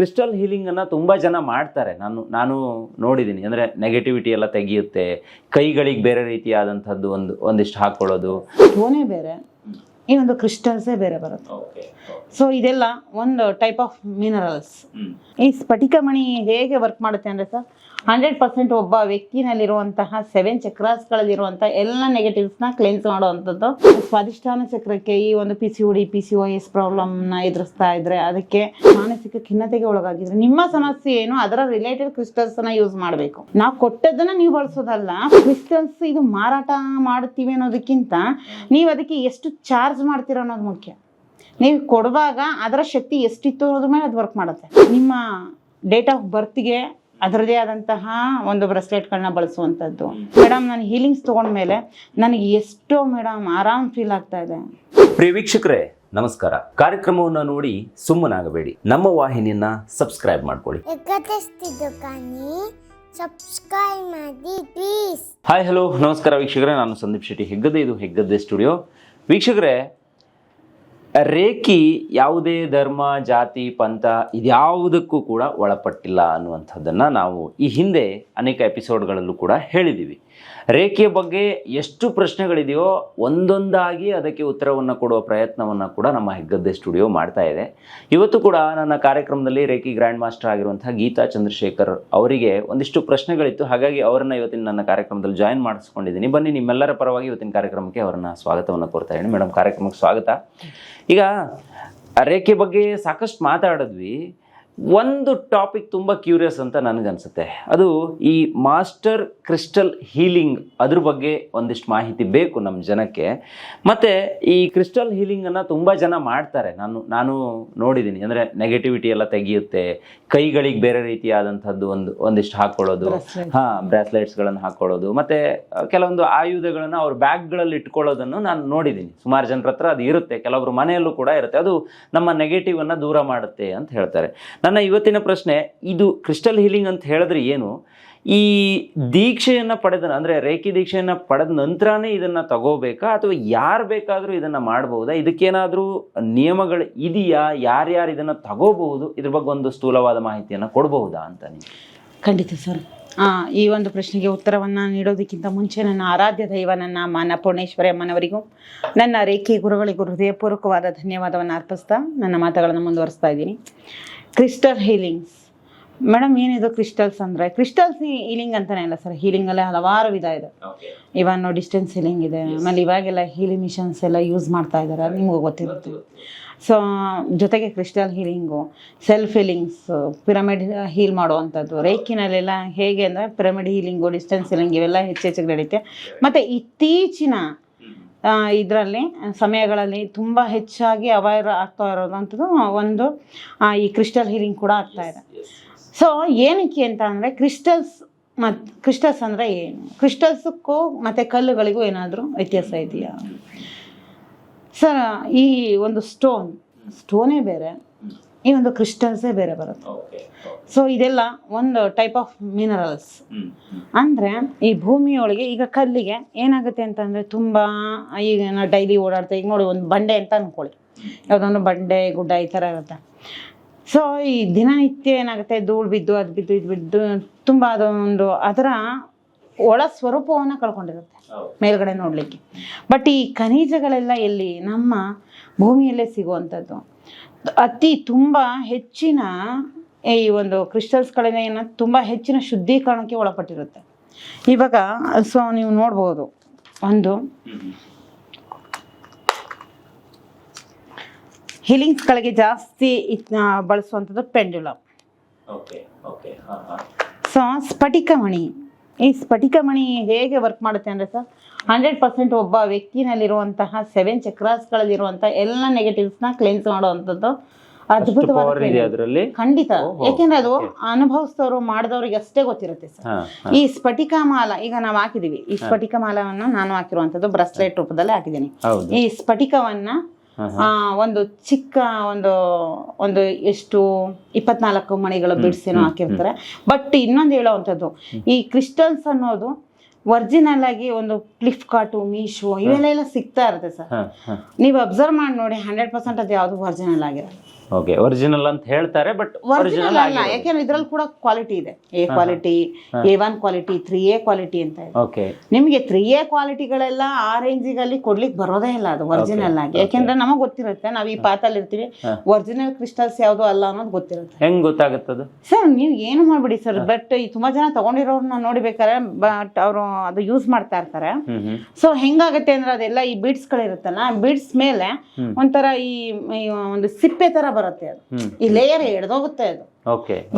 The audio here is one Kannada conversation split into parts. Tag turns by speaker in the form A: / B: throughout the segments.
A: ಕ್ರಿಸ್ಟಲ್ ಹೀಲಿಂಗನ್ನು ಅನ್ನ ತುಂಬಾ ಜನ ಮಾಡ್ತಾರೆ. ನಾನು ನಾನು ನೋಡಿದ್ದೀನಿ ಅಂದ್ರೆ ನೆಗೆಟಿವಿಟಿ ಎಲ್ಲ ತೆಗೆಯುತ್ತೆ. ಕೈಗಳಿಗೆ ಬೇರೆ ರೀತಿಯಾದಂಥದ್ದು ಒಂದು ಒಂದಿಷ್ಟು ಹಾಕ್ಕೊಳ್ಳೋದು
B: ಸ್ಟೋನೇ ಬೇರೆ ಈ ಒಂದು ಕ್ರಿಸ್ಟಲ್ಸೇ ಬೇರೆ ಬರುತ್ತೆ. ಸೊ ಇದೆಲ್ಲ ಒಂದು ಟೈಪ್ ಆಫ್ ಮಿನರಲ್ಸ್ ಈ ಸ್ಫಟಿಕ ಮಣಿ ಹೇಗೆ ವರ್ಕ್ ಮಾಡುತ್ತೆ ಅಂದರೆ ಸರ್ ಹಂಡ್ರೆಡ್ ಪರ್ಸೆಂಟ್ ಒಬ್ಬ ವ್ಯಕ್ತಿನಲ್ಲಿರುವಂತಹ ಸೆವೆನ್ ಚಕ್ರಾಸ್ಗಳಲ್ಲಿರುವಂಥ ಎಲ್ಲ ನೆಗೆಟಿವ್ಸ್ನ ಕ್ಲೆನ್ಸ್ ಮಾಡುವಂಥದ್ದು. ಸ್ವಾದಿಷ್ಠಾನ ಚಕ್ರಕ್ಕೆ ಈ ಒಂದು P C D P C O S ಪ್ರಾಬ್ಲಮ್ನ ಎದುರಿಸ್ತಾ ಇದ್ರೆ ಅದಕ್ಕೆ ಮಾನಸಿಕ ಖಿನ್ನತೆಗೆ ಒಳಗಾಗಿದ್ರೆ ನಿಮ್ಮ ಸಮಸ್ಯೆ ಏನು? ಅದರ ರಿಲೇಟೆಡ್ ಕ್ರಿಸ್ಟಲ್ಸ್ನ ಯೂಸ್ ಮಾಡಬೇಕು. ನಾವು ಕೊಟ್ಟದನ್ನ ನೀವು ಬಳಸೋದಲ್ಲ ಕ್ರಿಸ್ಟಲ್ಸ್ ಇದು ಮಾರಾಟ ಮಾಡ್ತೀವಿ ಅನ್ನೋದಕ್ಕಿಂತ ನೀವು ಅದಕ್ಕೆ ಎಷ್ಟು ಚಾರ್ಜ್ ಮಾಡ್ತೀರಾ ಅನ್ನೋದು ಮುಖ್ಯ. ನೀವು ಕೊಡುವಾಗ ಅದರ ಶಕ್ತಿ ಎಷ್ಟಿತ್ತು ಅನ್ನೋದ್ರ ಮೇಲೆ ಅದು ವರ್ಕ್ ಮಾಡುತ್ತೆ. ನಿಮ್ಮ ಡೇಟ್ ಆಫ್ ಬರ್ತ್ಗೆ ಅದರದೇ ಆದಂತಹ ಒಂದು ಬ್ರೆಸ್ಲೆಟ್ಗಳನ್ನ ಬಳಸುವಂಥದ್ದು. ಮೇಡಮ್ ನಾನು ಹೀಲಿಂಗ್ಸ್ ತೊಗೊಂಡ್ಮೇಲೆ ನನಗೆ ಎಷ್ಟೋ ಮೇಡಮ್ ಆರಾಮ್ ಫೀಲ್ ಆಗ್ತಾ ಇದೆ.
A: ಪ್ರಿಯ ವೀಕ್ಷಕರೇ ನಮಸ್ಕಾರ. ಕಾರ್ಯಕ್ರಮವನ್ನು ನೋಡಿ ಸುಮ್ಮನಾಗಬೇಡಿ. ನಮ್ಮ ವಾಹಿನಿಯನ್ನ ಸಬ್ಸ್ಕ್ರೈಬ್ ಮಾಡ್ಕೊಳ್ಳಿ.
C: ಸಬ್ಸ್ಕ್ರೈಬ್ ಮಾಡಿ ಪ್ಲೀಸ್
A: ಹಾಯ್ ಹಲೋ. ನಮಸ್ಕಾರ ವೀಕ್ಷಕರೇ. ನಾನು ಸಂದೀಪ್ ಶೆಟ್ಟಿ. ಹೆಗ್ಗದ್ದೆ ಇದು ಹೆಗ್ಗದ್ದೆ ಸ್ಟುಡಿಯೋ. ವೀಕ್ಷಕರೇ ರೇಖಿ ಯಾವುದೇ ಧರ್ಮ, ಜಾತಿ, ಪಂಥ ಇದ್ಯಾವುದಕ್ಕೂ ಕೂಡ ಒಳಪಟ್ಟಿಲ್ಲ ಅನ್ನುವಂಥದ್ದನ್ನು ನಾವು ಈ ಹಿಂದೆ ಅನೇಕ ಎಪಿಸೋಡ್ಗಳಲ್ಲೂ ಕೂಡ ಹೇಳಿದ್ದೀವಿ ರೇಖೆಯ ಬಗ್ಗೆ ಎಷ್ಟು ಪ್ರಶ್ನೆಗಳಿದೆಯೋ ಒಂದೊಂದಾಗಿ ಅದಕ್ಕೆ ಉತ್ತರವನ್ನು ಕೊಡುವ ಪ್ರಯತ್ನವನ್ನು ಕೂಡ ನಮ್ಮ ಹೆಗ್ಗದ್ದೆ ಸ್ಟುಡಿಯೋ ಮಾಡ್ತಾ ಇದೆ. ಇವತ್ತು ಕೂಡ ನನ್ನ ಕಾರ್ಯಕ್ರಮದಲ್ಲಿ ರೇಖಿ ಗ್ರ್ಯಾಂಡ್ ಮಾಸ್ಟರ್ ಆಗಿರುವಂತಹ ಗೀತಾ ಚಂದ್ರಶೇಖರ್ ಅವರಿಗೆ ಒಂದಿಷ್ಟು ಪ್ರಶ್ನೆಗಳಿತ್ತು. ಹಾಗಾಗಿ ಅವರನ್ನು ಇವತ್ತಿನ ನನ್ನ ಕಾರ್ಯಕ್ರಮದಲ್ಲಿ ಜಾಯಿನ್ ಮಾಡಿಸ್ಕೊಂಡಿದ್ದೀನಿ. ಬನ್ನಿ, ನಿಮ್ಮೆಲ್ಲರ ಪರವಾಗಿ ಇವತ್ತಿನ ಕಾರ್ಯಕ್ರಮಕ್ಕೆ ಅವರನ್ನ ಸ್ವಾಗತವನ್ನು ಕೋರ್ತಾ ಇದ್ದೀನಿ. ಮೇಡಮ್ ಕಾರ್ಯಕ್ರಮಕ್ಕೆ ಸ್ವಾಗತ. ಈಗ ರೇಖೆ ಬಗ್ಗೆ ಸಾಕಷ್ಟು ಮಾತಾಡಿದ್ವಿ. ಒಂದು ಟಾಪಿಕ್ ತುಂಬ ಕ್ಯೂರಿಯಸ್ ಅಂತ ನನಗನ್ಸುತ್ತೆ. ಅದು ಈ ಮಾಸ್ಟರ್ ಕ್ರಿಸ್ಟಲ್ ಹೀಲಿಂಗ್ ಅದ್ರ ಬಗ್ಗೆ ಒಂದಿಷ್ಟು ಮಾಹಿತಿ ಬೇಕು ನಮ್ಮ ಜನಕ್ಕೆ. ಮತ್ತು ಈ ಕ್ರಿಸ್ಟಲ್ ಹೀಲಿಂಗನ್ನು ತುಂಬ ಜನ ಮಾಡ್ತಾರೆ. ನಾನು ನಾನು ನೋಡಿದ್ದೀನಿ ಅಂದರೆ ನೆಗೆಟಿವಿಟಿ ಎಲ್ಲ ತೆಗೆಯುತ್ತೆ. ಕೈಗಳಿಗೆ ಬೇರೆ ರೀತಿಯಾದಂಥದ್ದು ಒಂದು ಒಂದಿಷ್ಟು ಹಾಕ್ಕೊಳ್ಳೋದು ಹಾ ಬ್ರಾಸ್ಲೆಟ್ಸ್ಗಳನ್ನು ಹಾಕ್ಕೊಳ್ಳೋದು ಮತ್ತು ಕೆಲವೊಂದು ಆಯುಧಗಳನ್ನು ಅವ್ರ ಬ್ಯಾಗ್ಗಳಲ್ಲಿ ಇಟ್ಕೊಳ್ಳೋದನ್ನು ನಾನು ನೋಡಿದ್ದೀನಿ ಸುಮಾರು ಜನರ ಹತ್ರ ಅದು ಇರುತ್ತೆ. ಕೆಲವೊಬ್ರು ಮನೆಯಲ್ಲೂ ಕೂಡ ಇರುತ್ತೆ. ಅದು ನಮ್ಮ ನೆಗೆಟಿವನ್ನು ದೂರ ಮಾಡುತ್ತೆ ಅಂತ ಹೇಳ್ತಾರೆ. ನನ್ನ ಇವತ್ತಿನ ಪ್ರಶ್ನೆ, ಇದು ಕ್ರಿಸ್ಟಲ್ ಹೀಲಿಂಗ್ ಅಂತ ಹೇಳಿದ್ರೆ ಏನು? ಈ ದೀಕ್ಷೆಯನ್ನು ಪಡೆದ ಅಂದರೆ ರೇಖಿ ದೀಕ್ಷೆಯನ್ನು ಪಡೆದ ನಂತರನೇ ಇದನ್ನು ತಗೋಬೇಕಾ? ಅಥವಾ ಯಾರು ಬೇಕಾದರೂ ಇದನ್ನು ಮಾಡ್ಬೋದಾ? ಇದಕ್ಕೇನಾದರೂ ನಿಯಮಗಳು ಇದೆಯಾ? ಯಾರ್ಯಾರು ಇದನ್ನು ತಗೋಬಹುದು? ಇದ್ರ ಬಗ್ಗೆ ಒಂದು ಸ್ಥೂಲವಾದ ಮಾಹಿತಿಯನ್ನು ಕೊಡಬಹುದಾ ಅಂತ ನೀವು
B: ಖಂಡಿತ ಸರ್. ಈ ಒಂದು ಪ್ರಶ್ನೆಗೆ ಉತ್ತರವನ್ನು ನೀಡೋದಕ್ಕಿಂತ ಮುಂಚೆ ನನ್ನ ಆರಾಧ್ಯ ದೈವ ನನ್ನ ಮಾನ ಪೂರ್ಣೇಶ್ವರಿ ಅಮ್ಮನವರಿಗೂ, ನನ್ನ ರೇಖೆ ಗುರುಗಳಿಗೂ ಹೃದಯಪೂರ್ವಕವಾದ ಧನ್ಯವಾದವನ್ನು ಅರ್ಪಿಸ್ತಾ ನನ್ನ ಮಾತುಗಳನ್ನು ಮುಂದುವರಿಸ್ತಾ ಇದ್ದೀನಿ. Crystal healings. ಮೇಡಮ್ ಏನಿದು ಕ್ರಿಸ್ಟಲ್ಸ್ ಅಂದರೆ? ಕ್ರಿಸ್ಟಲ್ಸ್ ಹೀಲಿಂಗ್ ಅಂತಾನೆ ಅಲ್ಲ ಸರ್ ಹೀಲಿಂಗಲ್ಲೇ ಹಲವಾರು ವಿಧ ಇದೆ. ಇವನ್ ಡಿಸ್ಟೆನ್ಸ್ ಹೀಲಿಂಗ್ ಇದೆ. ಆಮೇಲೆ ಇವಾಗೆಲ್ಲ ಹೀಲಿಂಗ್ ಮಿಷನ್ಸ್ ಎಲ್ಲ ಯೂಸ್ ಮಾಡ್ತಾ ಇದ್ದಾರೆ ನಿಮ್ಗೆ ಗೊತ್ತಿರುತ್ತೆ. ಸೊ ಜೊತೆಗೆ crystal healing self healings pyramid heal ಮಾಡುವಂಥದ್ದು. ರೇಕಿನಲ್ಲೆಲ್ಲ ಹೇಗೆ ಅಂದರೆ ಪಿರಮಿಡ್ ಹೀಲಿಂಗು ಡಿಸ್ಟೆನ್ಸ್ ಹೀಲಿಂಗ್ ಇವೆಲ್ಲ ಹೆಚ್ಚೆಚ್ಚಿಗೆ ನಡೆಯುತ್ತೆ ಮತ್ತು ಇತ್ತೀಚಿನ ಇದರಲ್ಲಿ ಸಮಯಗಳಲ್ಲಿ ತುಂಬ ಹೆಚ್ಚಾಗಿ ಅವೇರ್ ಆಗ್ತಾ ಇರೋದಂಥದ್ದು ಒಂದು ಈ ಕ್ರಿಸ್ಟಲ್ ಹೀಲಿಂಗ್ ಕೂಡ ಆಗ್ತಾ ಇದೆ. ಸೊ ಏನಕ್ಕೆ ಅಂತ ಅಂದರೆ ಕ್ರಿಸ್ಟಲ್ಸ್ ಮತ್ತು ಕ್ರಿಸ್ಟಲ್ಸ್ ಅಂದರೆ ಏನು? ಕ್ರಿಸ್ಟಲ್ಸಕ್ಕೂ ಮತ್ತು ಕಲ್ಲುಗಳಿಗೂ ಏನಾದರೂ ವ್ಯತ್ಯಾಸ ಇದೆಯಾ? ಸರ್ ಈ ಒಂದು ಸ್ಟೋನ್ ಸ್ಟೋನೇ ಬೇರೆ ಈ ಒಂದು ಕ್ರಿಸ್ಟಲ್ಸೇ ಬೇರೆ ಬರುತ್ತೆ. ಸೊ ಇದೆಲ್ಲ ಒಂದು ಟೈಪ್ ಆಫ್ ಮಿನರಲ್ಸ್ ಅಂದರೆ ಈ ಭೂಮಿಯೊಳಗೆ ಈಗ ಕಲ್ಲಿಗೆ ಏನಾಗುತ್ತೆ ಅಂತಂದರೆ ತುಂಬ ಈಗ ನಾವು ಡೈಲಿ ಓಡಾಡ್ತಾ ಈಗ ನೋಡಿ ಒಂದು ಬಂಡೆ ಅಂತ ಅಂದ್ಕೊಳ್ಳಿ ಯಾವುದೊಂದು ಬಂಡೆ ಗುಡ್ಡ ಈ ಥರ ಇರುತ್ತೆ. ಸೊ ಈ ದಿನನಿತ್ಯ ಏನಾಗುತ್ತೆ? ಧೂಳು ಬಿದ್ದು ಅದು ಬಿದ್ದು ಇದು ಬಿದ್ದು ತುಂಬ ಅದೊಂದು ಅದರ ಒಳ ಸ್ವರೂಪವನ್ನು ಕಳ್ಕೊಂಡಿರುತ್ತೆ ಮೇಲ್ಗಡೆ ನೋಡಲಿಕ್ಕೆ. ಬಟ್ ಈ ಖನಿಜಗಳೆಲ್ಲ ಎಲ್ಲಿ? ನಮ್ಮ ಭೂಮಿಯಲ್ಲೇ ಸಿಗುವಂಥದ್ದು. ಅತಿ ತುಂಬ ಹೆಚ್ಚಿನ ಈ ಒಂದು ಕ್ರಿಸ್ಟಲ್ಸ್ಗಳಿಂದ ಏನು ತುಂಬ ಹೆಚ್ಚಿನ ಶುದ್ಧೀಕರಣಕ್ಕೆ ಒಳಪಟ್ಟಿರುತ್ತೆ. ಇವಾಗ ಸೊ ನೀವು ನೋಡ್ಬೋದು. ಒಂದು ಹೀಲಿಂಗ್ಸ್ಗಳಿಗೆ ಜಾಸ್ತಿ ಬಳಸುವಂಥದ್ದು ಪೆಂಡ್ಯುಲಮ್ ಸೊ ಸ್ಫಟಿಕ ಮಣಿ. ಈ ಸ್ಫಟಿಕ ಮಣಿ ಹೇಗೆ ವರ್ಕ್ ಮಾಡುತ್ತೆ ಅಂದರೆ ಸರ್ ಹಂಡ್ರೆಡ್ ಪರ್ಸೆಂಟ್ ಒಬ್ಬ ವ್ಯಕ್ತಿನಲ್ಲಿರುವಂತಹ ಸೆವೆನ್ ಚಕ್ರಾಸ್ಗಳಲ್ಲಿರುವಂತಹ ಎಲ್ಲ ನೆಗೆಟಿವ್ಸ್ನ ಕ್ಲೆನ್ಸ್ ಮಾಡುವಂಥದ್ದು ಅದ್ಭುತವಾದ ಖಂಡಿತ. ಯಾಕೆಂದ್ರೆ ಅದು ಅನುಭವಿಸಿದವರು ಮಾಡಿದವ್ರಿಗೆ ಅಷ್ಟೇ ಗೊತ್ತಿರುತ್ತೆ ಸರ್ ಈ ಸ್ಫಟಿಕ ಮಾಲ ಈಗ ನಾವು ಹಾಕಿದೀವಿ. ಈ ಸ್ಫಟಿಕ ಮಾಲವನ್ನು ನಾನು ಹಾಕಿರುವಂತದ್ದು ಬ್ರೆಸ್ಲೆಟ್ ರೂಪದಲ್ಲಿ ಹಾಕಿದ್ದೀನಿ.
A: ಹೌದು.
B: ಈ ಸ್ಫಟಿಕವನ್ನ ಒಂದು ಚಿಕ್ಕ ಒಂದು ಒಂದು ಎಷ್ಟು ಇಪ್ಪತ್ನಾಲ್ಕು ಮಣಿಗಳು ಬಿಡಿಸಿನೂ ಹಾಕಿರ್ತಾರೆ. ಬಟ್ ಇನ್ನೊಂದು ಹೇಳೋವಂಥದ್ದು ಈ ಕ್ರಿಸ್ಟಲ್ಸ್ ಅನ್ನೋದು ಒರಿಜಿನಲ್ ಆಗಿ ಒಂದು ಫ್ಲಿಪ್ಕಾರ್ಟು ಮೀಶೋ ಇವೆಲ್ಲ ಎಲ್ಲ ಸಿಗ್ತಾ ಇರುತ್ತೆ ಸರ್. ನೀವು ಅಬ್ಸರ್ವ್ ಮಾಡಿ ನೋಡಿ ಹಂಡ್ರೆಡ್ ಪರ್ಸೆಂಟ್ ಅದು ಯಾವುದು ಒರಿಜಿನಲ್ ಆಗಿರಲ್ಲ.
A: ಓಕೆ ಒರಿಜಿನಲ್ ಅಂತ ಹೇಳ್ತಾರೆ ಬಟ್
B: ಒರಿಜಿನಲ್ ಅಲ್ಲ ಯಾಕೆಂದ್ರೆ ಇದ್ರಲ್ಲಿ ಕೂಡ ಕ್ವಾಲಿಟಿ ಇದೆ. A quality A one quality three A quality ಅಂತ ಇದೆ.
A: ಓಕೆ
B: ನಿಮಗೆ ತ್ರೀ ಎ ಕ್ವಾಲಿಟಿಗಳೆಲ್ಲ ಆ ರೇಂಜಿಗಲ್ಲಿ ಕೊಡ್ಲಿಕ್ಕೆ ಬರೋದೇ ಇಲ್ಲ ಅದು ಒರಿಜಿನಲ್ ಆಗಿ. ಯಾಕೆಂದ್ರೆ ನಮಗೆ ಗೊತ್ತಿರುತ್ತೆ ನಾವು ಈ ಪಾತಲ್ಲಿ ಇರ್ತೀವಿ ಒರಿಜಿನಲ್ ಕ್ರಿಸ್ಟಲ್ಸ್ ಯಾವುದು ಅಲ್ಲ ಅನ್ನೋದು ಗೊತ್ತಿರುತ್ತೆ.
A: ಹೆಂಗ್ ಗೊತ್ತಾಗುತ್ತದು?
B: ಸರ್ ನೀವು ಏನು ಮಾಡ್ಬಿಡಿ ಸರ್ ಬಟ್ ಈ ತುಂಬಾ ಜನ ತಗೊಂಡಿರೋರ್ನ ನೋಡಿಬೇಕಾರೆ ಬಟ್ ಅವರು ಅದು ಯೂಸ್ ಮಾಡ್ತಾ ಇರ್ತಾರೆ. ಸೊ ಹೆಂಗಾಗತ್ತೆ ಅಂದ್ರೆ ಅದೆಲ್ಲ ಈ ಬೀಡ್ಸ್ ಗಳಿರುತ್ತಲ್ಲ ಬೀಡ್ಸ್ ಮೇಲೆ ಒಂಥರ ಈ ಈ ಒಂದು ಸಿಪ್ಪೆ ತರ ಬರುತ್ತೆ ಅದು. ಈ ಲೇಯರ್ ಎಡ್ದೋಗುತ್ತೆ ಅದು.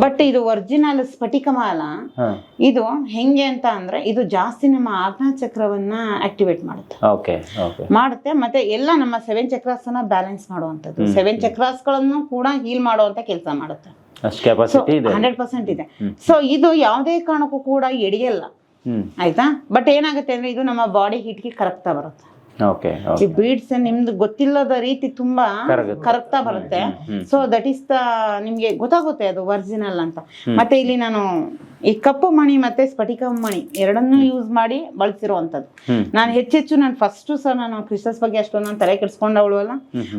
B: ಬಟ್ ಇದು ಒರಿಜಿನಲ್ ಸ್ಫಟಿಕಮಾಲ ಇದು ಹೆಂಗೆ ಅಂತ ಅಂದ್ರೆ ಇದು ಜಾಸ್ತಿ ನಮ್ಮ ಆಜ್ಞಾ ಚಕ್ರವನ್ನ ಆಕ್ಟಿವೇಟ್ ಮಾಡುತ್ತೆ. ಮಾಡುತ್ತೆ. ಮತ್ತೆ ಎಲ್ಲ ನಮ್ಮ ಸೆವೆನ್ ಚಕ್ರಾಸ್ ಅನ್ನ ಬ್ಯಾಲೆನ್ಸ್ ಮಾಡುವಂತದ್ದು ಸೆವೆನ್ ಚಕ್ರಾಸ್ಗಳನ್ನು ಕೂಡ ಹೀಲ್ ಮಾಡುವಂತ ಕೆಲಸ ಮಾಡುತ್ತೆ. ಹಂಡ್ರೆಡ್ ಪರ್ಸೆಂಟ್ ಇದೆ. ಸೊ ಇದು. ಯಾವುದೇ ಕಾರಣಕ್ಕೂ ಕೂಡ ಎಡಿಯಲ್ಲ. ಆಯ್ತಾ? ಬಟ್ ಏನಾಗುತ್ತೆ ಅಂದ್ರೆ ಇದು ನಮ್ಮ ಬಾಡಿ ಹೀಟ್ಗೆ ಕರಗ್ತಾ ಬರುತ್ತೆ.
A: ಓಕೆ
B: ಈ ಬೀಡ್ಸ್ ನಿಮ್ದು ಗೊತ್ತಿಲ್ಲದ ರೀತಿ ತುಂಬಾ. ಕರಗ್ತಾ ಬರುತ್ತೆ. ಸೊ ದಟ್ ಈಸ್ ದ ನಿಮ್ಗೆ ಗೊತ್ತಾಗುತ್ತೆ ಅದು ಒರಿಜಿನಲ್ ಅಂತ. ಮತ್ತೆ ಇಲ್ಲಿ ನಾನು ಈ ಕಪ್ಪು ಮಣಿ ಮತ್ತೆ ಸ್ಫಟಿಕ ಮಣಿ ಎರಡನ್ನೂ ಯೂಸ್ ಮಾಡಿ ಬಳಸಿರುವಂತದ್ದು. ನಾನು ಹೆಚ್ಚೆಚ್ಚು ನಾನು ಫಸ್ಟ್ ಸಹ ನಾನು ಕ್ರಿಸ್ಟಸ್ ಬಗ್ಗೆ ಅಷ್ಟೊಂದು ನಾನು ತಲೆ ಕೆಡ್ಸ್ಕೊಂಡವಳು ಅಲ್ಲ.